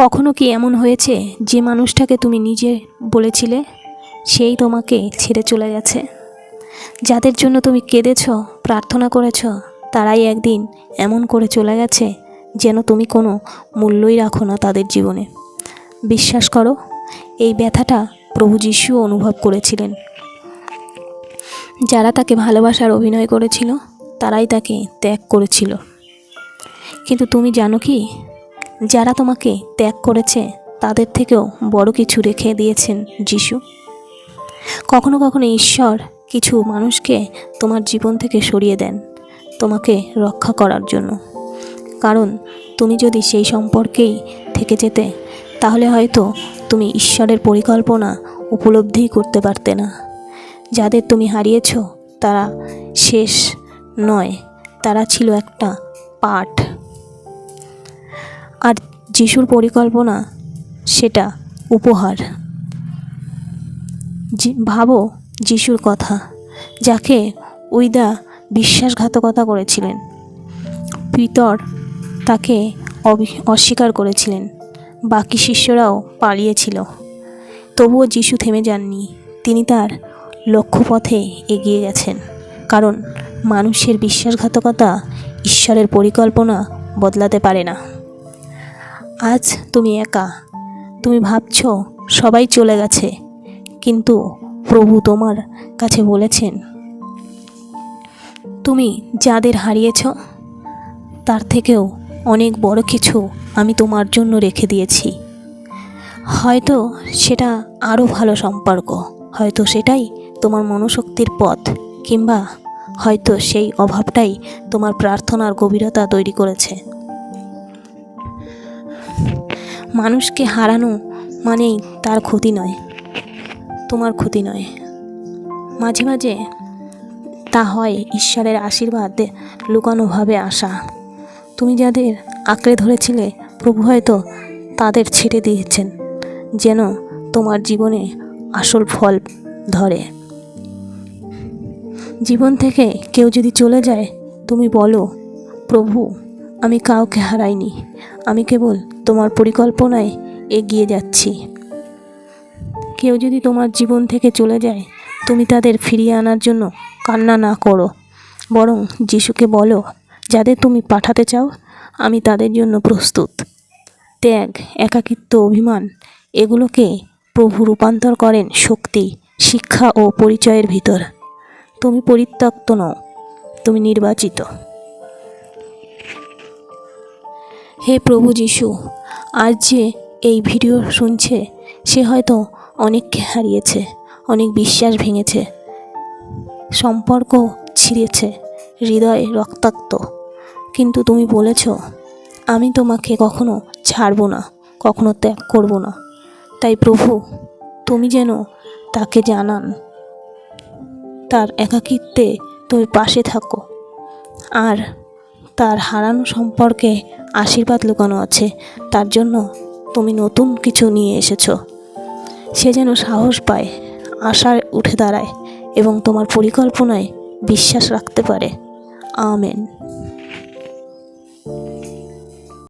কখনো কি এমন হয়েছে যে মানুষটাকে তুমি নিজে বলেছিলে, সেই তোমাকে ছেড়ে চলে গেছে? যাদের জন্য তুমি কেঁদেছ, প্রার্থনা করেছ, তারাই একদিন এমন করে চলে গেছে যেন তুমি কোনো মূল্যই রাখো না তাদের জীবনে। বিশ্বাস করো, এই ব্যথাটা প্রভু যিশু অনুভব করেছিলেন। যারা তাকে ভালোবাসার অভিনয় করেছিল, তারাই তাকে ত্যাগ করেছিল। কিন্তু তুমি জানো কি? যারা তোমাকে ত্যাগ করেছে, তাদের থেকেও বড় কিছু রেখে দিয়েছেন যিশু। কখনো কখনো ঈশ্বর কিছু মানুষকে তোমার জীবন থেকে সরিয়ে দেন, তোমাকে রক্ষা করার জন্য। কারণ তুমি যদি সেই সম্পর্কেই থেকে যেতে, তাহলে হয়তো তুমি ঈশ্বরের পরিকল্পনা উপলব্ধি করতে পারতে না। যাদের তুমি হারিয়েছ, তারা শেষ নয়, তারা ছিল একটা পাঠ। আর যিশুর পরিকল্পনা সেটা উপহার। ভাবো যিশুর কথা, যাকে উইদা বিশ্বাসঘাতকতা করেছিলেন। পিতর তাকে অস্বীকার করেছিলেন। বাকি শিষ্যরাও পালিয়েছিল। তবুও যিশু থেমে যাননি। তিনি তার লক্ষ্যপথে এগিয়ে গেছেন। কারণ মানুষের বিশ্বাসঘাতকতা ঈশ্বরের পরিকল্পনা বদলাতে পারে না। আজ তুমি একা। তুমি ভাবছ সবাই চলে গেছে, কিন্তু প্রভু তোমার কাছে বলেছেন, তুমি যাদের হারিয়েছ, তার থেকেও অনেক বড় কিছু আমি তোমার জন্য রেখে দিয়েছি। হয়তো সেটা আরও ভালো সম্পর্ক, হয়তো সেটাই তোমার মনোশক্তির পথ, কিংবা হয়তো সেই অভাবটাই তোমার প্রার্থনার গভীরতা তৈরি করেছে। মানুষকে হারানো মানেই তার ক্ষতি নয়, তোমার ক্ষতি নয়। মাঝে মাঝে তা হয় ঈশ্বরের আশীর্বাদ লুকানোভাবে আসা। তুমি যাদের আঁকড়ে ধরেছিলে, প্রভু হয়তো তাদের ছেড়ে দিয়েছেন, যেন তোমার জীবনে আসল ফল ধরে। জীবন থেকে কেউ যদি চলে যায়, তুমি বলো, প্রভু, আমি কাউকে হারাইনি। আমি কেবল তোমার পরিকল্পনায় এগিয়ে যাচ্ছি। কেউ যদি তোমার জীবন থেকে চলে যায়, তুমি তাদের ফিরিয়ে আনার জন্য কান্না না করো। বরং যিশুকে বলো, যাদের তুমি পাঠাতে চাও, আমি তাদের জন্য প্রস্তুত। ত্যাগ, একাকিত্ব, অভিমান, এগুলোকে প্রভু রূপান্তর করেন শক্তি, শিক্ষা ও পরিচয়ের ভিতর। তুমি পরিত্যক্ত নও, তুমি নির্বাচিত। হে প্রভু যিশু আজ যে এই ভিডিও শুনছে, সে হয়তো অনেককে হারিয়েছে, অনেক বিশ্বাস ভেঙেছে, সম্পর্ক ছিঁড়েছে, হৃদয় রক্তাক্ত। কিন্তু তুমি বলেছ, আমি তোমাকে কখনো ছাড়বো না, কখনো ত্যাগ করব না। তাই প্রভু, তুমি যেন তাকে জানান, তার একাকিত্বে তুমি পাশে থাকো। আর তার হারানো সম্পর্কে আশীর্বাদ লুকানো আছে। তার জন্য তুমি নতুন কিছু নিয়ে এসেছ। সে যেন সাহস পায়, আশায় উঠে দাঁড়ায় এবং তোমার পরিকল্পনায় বিশ্বাস রাখতে পারে। আমেন।